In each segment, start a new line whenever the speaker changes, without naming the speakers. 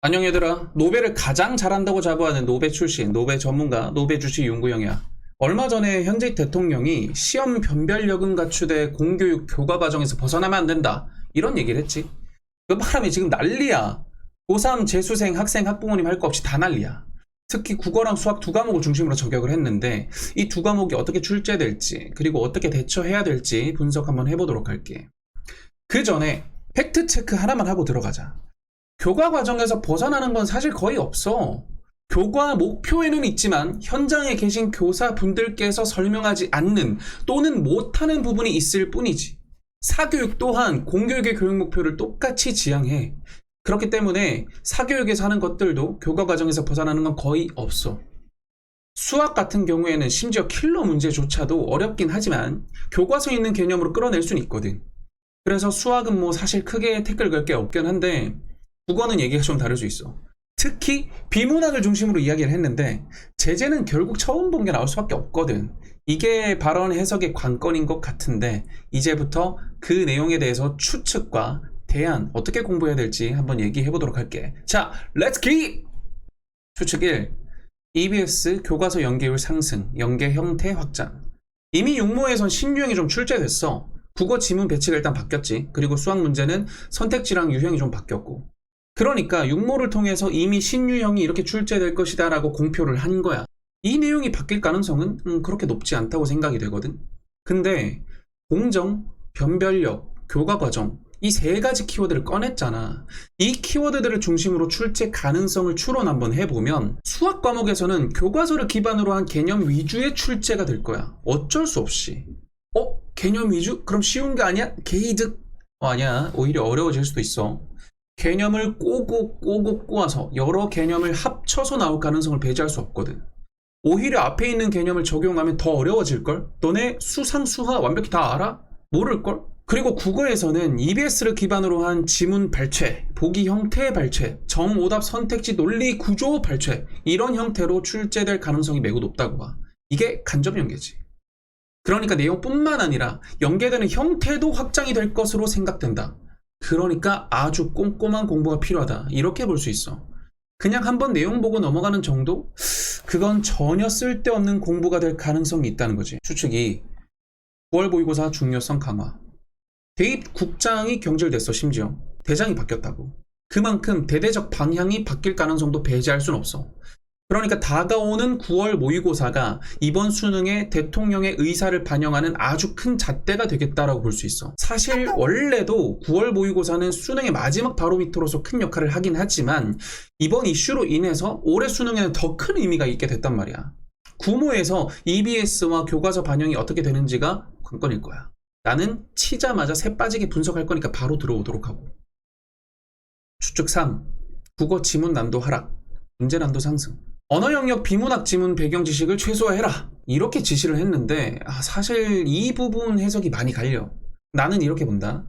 안녕 얘들아. 노베를 가장 잘한다고 자부하는 노베 출신 노베 전문가 노베 주식 연구형이야. 얼마 전에 현직 대통령이 시험 변별력은 갖추되 공교육 교과 과정에서 벗어나면 안 된다. 이런 얘기를 했지. 그 바람에 지금 난리야. 고3 재수생 학생 학부모님 할 거 없이 다 난리야. 특히 국어랑 수학 두 과목을 중심으로 저격을 했는데 이 두 과목이 어떻게 출제될지 그리고 어떻게 대처해야 될지 분석 한번 해보도록 할게. 그 전에 팩트 체크 하나만 하고 들어가자 교과 과정에서 벗어나는 건 사실 거의 없어. 교과 목표에는 있지만 현장에 계신 교사분들께서 설명하지 않는 또는 못하는 부분이 있을 뿐이지. 사교육 또한 공교육의 교육 목표를 똑같이 지향해. 그렇기 때문에 사교육에서 하는 것들도 교과 과정에서 벗어나는 건 거의 없어. 수학 같은 경우에는 심지어 킬러 문제조차도 어렵긴 하지만 교과서에 있는 개념으로 끌어낼 수는 있거든. 그래서 수학은 뭐 사실 크게 태클 걸 게 없긴 한데 국어는 얘기가 좀 다를 수 있어. 특히 비문학을 중심으로 이야기를 했는데 제재는 결국 처음 본 게 나올 수밖에 없거든. 이게 발언 해석의 관건인 것 같은데 이제부터 그 내용에 대해서 추측과 대안 어떻게 공부해야 될지 한번 얘기해 보도록 할게. 자, 렛츠 기! 추측 1. EBS 교과서 연계율 상승, 연계 형태 확장. 이미 육모에선 신유형이 좀 출제됐어. 국어 지문 배치가 일단 바뀌었지. 그리고 수학 문제는 선택지랑 유형이 좀 바뀌었고. 그러니까 육모를 통해서 이미 신유형이 이렇게 출제될 것이다 라고 공표를 한 거야. 이 내용이 바뀔 가능성은 음, 그렇게 높지 않다고 생각이 되거든. 근데 공정, 변별력, 교과 과정 이 세 가지 키워드를 꺼냈잖아. 이 키워드들을 중심으로 출제 가능성을 추론 한번 해보면 수학 과목에서는 교과서를 기반으로 한 개념 위주의 출제가 될 거야. 어쩔 수 없이. 어? 개념 위주? 그럼 쉬운 게 아니야? 게이득? 어, 아니야. 오히려 어려워질 수도 있어. 개념을 꼬고 꼬고 꼬아서 여러 개념을 합쳐서 나올 가능성을 배제할 수 없거든. 오히려 앞에 있는 개념을 적용하면 더 어려워질걸? 너네 수상, 수화 완벽히 다 알아? 모를걸? 그리고 국어에서는 EBS를 기반으로 한 지문 발췌, 보기 형태 발췌, 정오답 선택지 논리 구조 발췌 이런 형태로 출제될 가능성이 매우 높다고 봐. 이게 간접 연계지. 그러니까 내용뿐만 아니라 연계되는 형태도 확장이 될 것으로 생각된다. 그러니까 아주 꼼꼼한 공부가 필요하다. 이렇게 볼 수 있어. 그냥 한번 내용 보고 넘어가는 정도? 그건 전혀 쓸데없는 공부가 될 가능성이 있다는 거지. 추측이 9월 모의고사 중요성 강화. 대입 국장이 경질됐어, 심지어. 대장이 바뀌었다고. 그만큼 대대적 방향이 바뀔 가능성도 배제할 순 없어. 그러니까 다가오는 9월 모의고사가 이번 수능의 대통령의 의사를 반영하는 아주 큰 잣대가 되겠다라고 볼 수 있어. 사실 원래도 9월 모의고사는 수능의 마지막 바로미터로서 큰 역할을 하긴 하지만 이번 이슈로 인해서 올해 수능에는 더 큰 의미가 있게 됐단 말이야. 구모에서 EBS와 교과서 반영이 어떻게 되는지가 관건일 거야. 나는 치자마자 새 빠지게 분석할 거니까 바로 들어오도록 하고. 추측 3. 국어 지문 난도 하락. 문제 난도 상승. 언어 영역 비문학 지문 배경 지식을 최소화해라. 이렇게 지시를 했는데 아, 사실 이 부분 해석이 많이 갈려. 나는 이렇게 본다.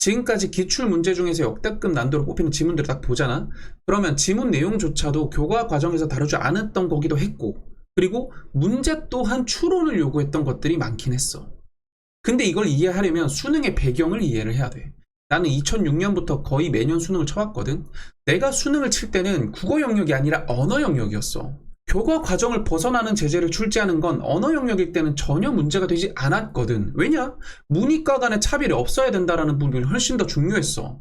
지금까지 기출 문제 중에서 역대급 난도로 뽑히는 지문들을 딱 보잖아. 그러면 지문 내용조차도 교과 과정에서 다루지 않았던 거기도 했고, 그리고 문제 또한 추론을 요구했던 것들이 많긴 했어. 근데 이걸 이해하려면 수능의 배경을 이해를 해야 돼. 나는 2006년부터 거의 매년 수능을 쳐왔거든. 내가 수능을 칠 때는 국어 영역이 아니라 언어 영역이었어. 교과 과정을 벗어나는 제재를 출제하는 건 언어 영역일 때는 전혀 문제가 되지 않았거든. 왜냐? 문이과 간의 차별이 없어야 된다라는 부분이 훨씬 더 중요했어.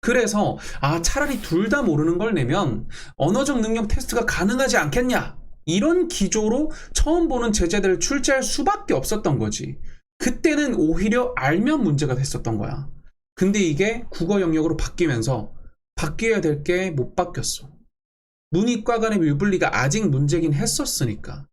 그래서 아 차라리 둘 다 모르는 걸 내면 언어적 능력 테스트가 가능하지 않겠냐? 이런 기조로 처음 보는 제재들을 출제할 수밖에 없었던 거지. 그때는 오히려 알면 문제가 됐었던 거야. 근데 이게 국어 영역으로 바뀌면서 바뀌어야 될 게 못 바뀌었어. 문이과 간의 유불리가 아직 문제긴 했었으니까.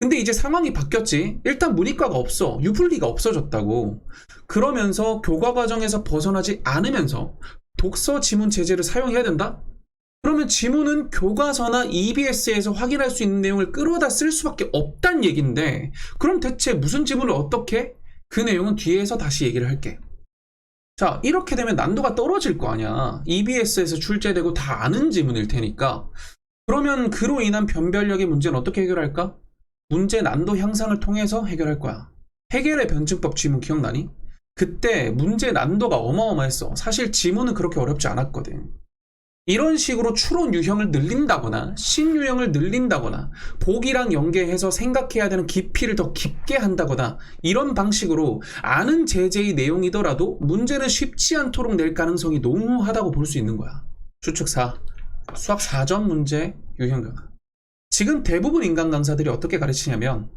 근데 이제 상황이 바뀌었지. 일단 문이과가 없어. 유불리가 없어졌다고. 그러면서 교과 과정에서 벗어나지 않으면서 독서 지문 제재를 사용해야 된다? 그러면 지문은 교과서나 EBS에서 확인할 수 있는 내용을 끌어다 쓸 수밖에 없단 얘긴데 그럼 대체 무슨 지문을 어떻게? 그 내용은 뒤에서 다시 얘기를 할게. 자, 이렇게 되면 난도가 떨어질 거 아니야. EBS에서 출제되고 다 아는 지문일 테니까. 그러면 그로 인한 변별력의 문제는 어떻게 해결할까? 문제 난도 향상을 통해서 해결할 거야. 해결의 변증법 지문 기억나니? 그때 문제 난도가 어마어마했어. 사실 지문은 그렇게 어렵지 않았거든. 이런 식으로 추론 유형을 늘린다거나 신유형을 늘린다거나 복이랑 연계해서 생각해야 되는 깊이를 더 깊게 한다거나 이런 방식으로 아는 제재의 내용이더라도 문제는 쉽지 않도록 낼 가능성이 농후하다고 볼 수 있는 거야. 추측 4. 수학 4점 문제 유형 강화. 지금 대부분 인간 강사들이 어떻게 가르치냐면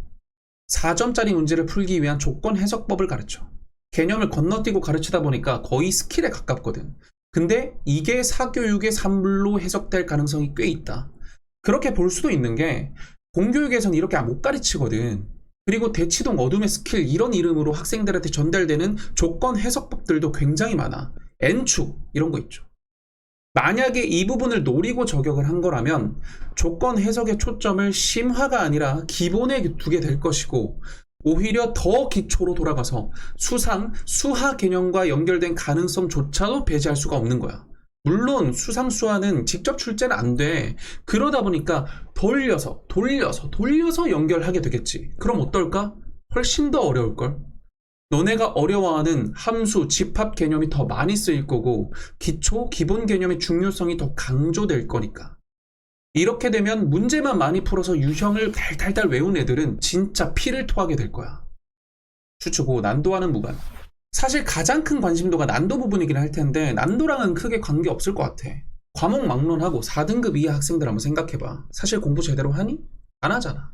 4점짜리 문제를 풀기 위한 조건 해석법을 가르쳐. 개념을 건너뛰고 가르치다 보니까 거의 스킬에 가깝거든. 근데 이게 사교육의 산물로 해석될 가능성이 꽤 있다. 그렇게 볼 수도 있는 게 공교육에선 이렇게 못 가르치거든. 그리고 대치동 어둠의 스킬 이런 이름으로 학생들한테 전달되는 조건 해석법들도 굉장히 많아. N축 이런 거 있죠. 만약에 이 부분을 노리고 저격을 한 거라면 조건 해석의 초점을 심화가 아니라 기본에 두게 될 것이고 오히려 더 기초로 돌아가서 수상, 수하 개념과 연결된 가능성조차도 배제할 수가 없는 거야. 물론 수상, 수하는 직접 출제는 안 돼. 그러다 보니까 돌려서, 돌려서, 돌려서 연결하게 되겠지. 그럼 어떨까? 훨씬 더 어려울걸? 너네가 어려워하는 함수, 집합 개념이 더 많이 쓰일 거고, 기초, 기본 개념의 중요성이 더 강조될 거니까. 이렇게 되면 문제만 많이 풀어서 유형을 달달달 외운 애들은 진짜 피를 토하게 될 거야. 추측 5. 난도와는 무관. 사실 가장 큰 관심도가 난도 부분이긴 할 텐데 난도랑은 크게 관계 없을 것 같아. 과목 막론하고 4등급 이하 학생들 한번 생각해봐. 사실 공부 제대로 하니? 안 하잖아.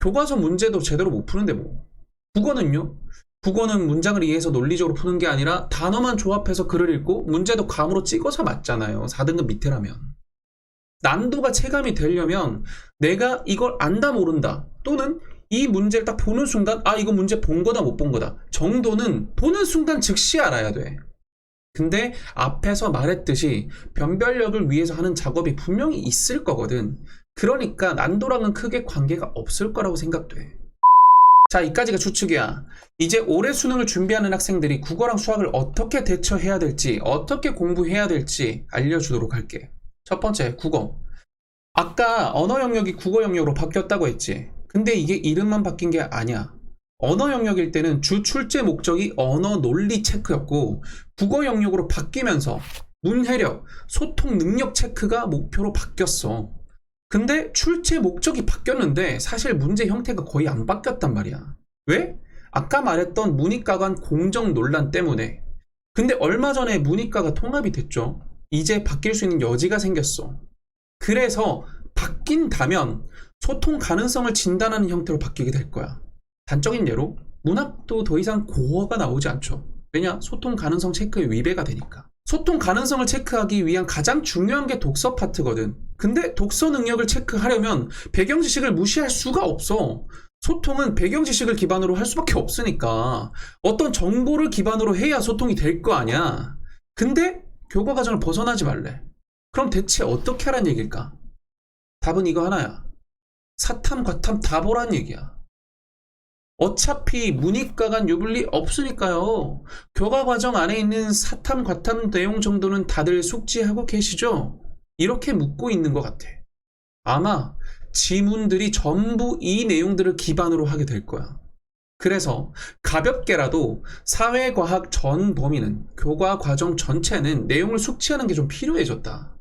교과서 문제도 제대로 못 푸는데 뭐. 국어는요? 국어는 문장을 이해해서 논리적으로 푸는 게 아니라 단어만 조합해서 글을 읽고 문제도 감으로 찍어서 맞잖아요. 4등급 밑에라면. 난도가 체감이 되려면 내가 이걸 안다 모른다 또는 이 문제를 딱 보는 순간 아 이거 문제 본 거다 못 본 거다 정도는 보는 순간 즉시 알아야 돼. 근데 앞에서 말했듯이 변별력을 위해서 하는 작업이 분명히 있을 거거든. 그러니까 난도랑은 크게 관계가 없을 거라고 생각돼. 자, 이까지가 추측이야. 이제 올해 수능을 준비하는 학생들이 국어랑 수학을 어떻게 대처해야 될지, 어떻게 공부해야 될지 알려주도록 할게. 첫 번째, 국어. 아까 언어 영역이 국어 영역으로 바뀌었다고 했지. 근데 이게 이름만 바뀐 게 아니야. 언어 영역일 때는 주 출제 목적이 언어 논리 체크였고, 국어 영역으로 바뀌면서 문해력, 소통 능력 체크가 목표로 바뀌었어. 근데 출제 목적이 바뀌었는데 사실 문제 형태가 거의 안 바뀌었단 말이야. 왜? 아까 말했던 문이과 간 공정 논란 때문에. 근데 얼마 전에 문이과가 통합이 됐죠. 이제 바뀔 수 있는 여지가 생겼어. 그래서 바뀐다면 소통 가능성을 진단하는 형태로 바뀌게 될 거야. 단적인 예로 문학도 더 이상 고어가 나오지 않죠. 왜냐? 소통 가능성 체크에 위배가 되니까. 소통 가능성을 체크하기 위한 가장 중요한 게 독서 파트거든. 근데 독서 능력을 체크하려면 배경 지식을 무시할 수가 없어. 소통은 배경 지식을 기반으로 할 수밖에 없으니까 어떤 정보를 기반으로 해야 소통이 될 거 아니야. 근데 교과 과정을 벗어나지 말래. 그럼 대체 어떻게 하란 얘기일까? 답은 이거 하나야. 사탐, 과탐 다 보란 얘기야. 어차피 문이과 간 유불리 없으니까요. 교과 과정 안에 있는 사탐, 과탐 내용 정도는 다들 숙지하고 계시죠? 이렇게 묻고 있는 것 같아. 아마 지문들이 전부 이 내용들을 기반으로 하게 될 거야. 그래서 가볍게라도 사회과학 전 범위는 교과 과정 전체는 내용을 숙지하는 게 좀 필요해졌다.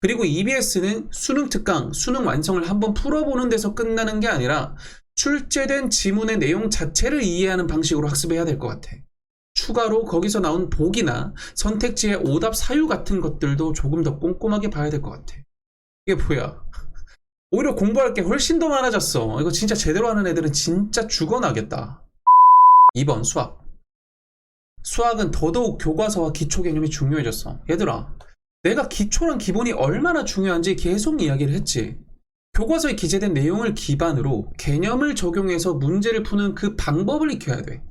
그리고 EBS는 수능 특강, 수능 완성을 한번 풀어보는 데서 끝나는 게 아니라 출제된 지문의 내용 자체를 이해하는 방식으로 학습해야 될 것 같아. 추가로 거기서 나온 복이나 선택지의 오답 사유 같은 것들도 조금 더 꼼꼼하게 봐야 될 것 같아. 이게 뭐야? 오히려 공부할 게 훨씬 더 많아졌어. 이거 진짜 제대로 하는 애들은 진짜 죽어나겠다. 2번 수학. 수학은 더더욱 교과서와 기초 개념이 중요해졌어. 얘들아, 내가 기초랑 기본이 얼마나 중요한지 계속 이야기를 했지. 교과서에 기재된 내용을 기반으로 개념을 적용해서 문제를 푸는 그 방법을 익혀야 돼.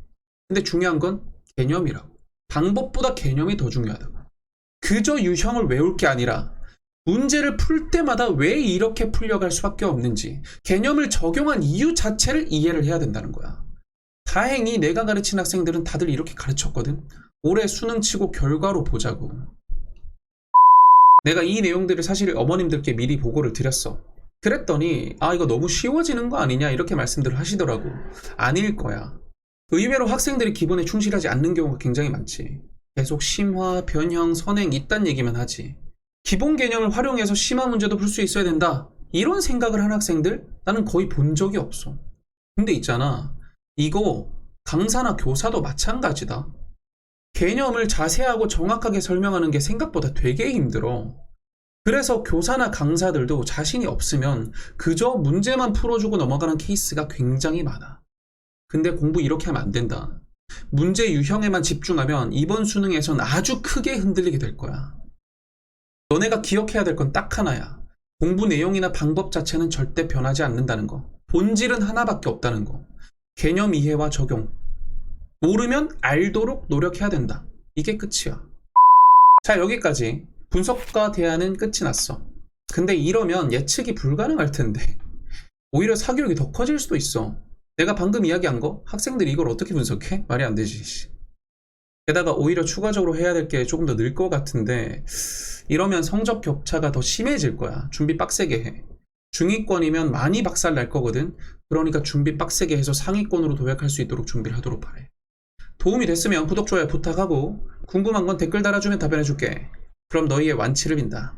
근데 중요한 건 개념이라고. 방법보다 개념이 더 중요하다고. 그저 유형을 외울 게 아니라 문제를 풀 때마다 왜 이렇게 풀려갈 수밖에 없는지 개념을 적용한 이유 자체를 이해를 해야 된다는 거야. 다행히 내가 가르친 학생들은 다들 이렇게 가르쳤거든. 올해 수능 치고 결과로 보자고. 내가 이 내용들을 사실 어머님들께 미리 보고를 드렸어. 그랬더니 아 이거 너무 쉬워지는 거 아니냐 이렇게 말씀들을 하시더라고. 아닐 거야. 의외로 학생들이 기본에 충실하지 않는 경우가 굉장히 많지. 계속 심화, 변형, 선행 이딴 얘기만 하지. 기본 개념을 활용해서 심화 문제도 풀 수 있어야 된다. 이런 생각을 한 학생들 나는 거의 본 적이 없어. 근데 있잖아. 이거 강사나 교사도 마찬가지다. 개념을 자세하고 정확하게 설명하는 게 생각보다 되게 힘들어. 그래서 교사나 강사들도 자신이 없으면 그저 문제만 풀어주고 넘어가는 케이스가 굉장히 많아. 근데 공부 이렇게 하면 안 된다. 문제 유형에만 집중하면 이번 수능에선 아주 크게 흔들리게 될 거야. 너네가 기억해야 될 건 딱 하나야. 공부 내용이나 방법 자체는 절대 변하지 않는다는 거. 본질은 하나밖에 없다는 거. 개념 이해와 적용. 모르면 알도록 노력해야 된다. 이게 끝이야. 자, 여기까지 분석과 대안은 끝이 났어. 근데 이러면 예측이 불가능할 텐데. 오히려 사교육이 더 커질 수도 있어. 내가 방금 이야기한 거 학생들이 이걸 어떻게 분석해? 말이 안 되지. 씨. 게다가 오히려 추가적으로 해야 될 게 조금 더 늘 것 같은데 이러면 성적 격차가 더 심해질 거야. 준비 빡세게 해. 중위권이면 많이 박살 날 거거든. 그러니까 준비 빡세게 해서 상위권으로 도약할 수 있도록 준비를 하도록 바래. 도움이 됐으면 구독, 좋아요 부탁하고 궁금한 건 댓글 달아주면 답변해줄게. 그럼 너희의 완치를 빈다.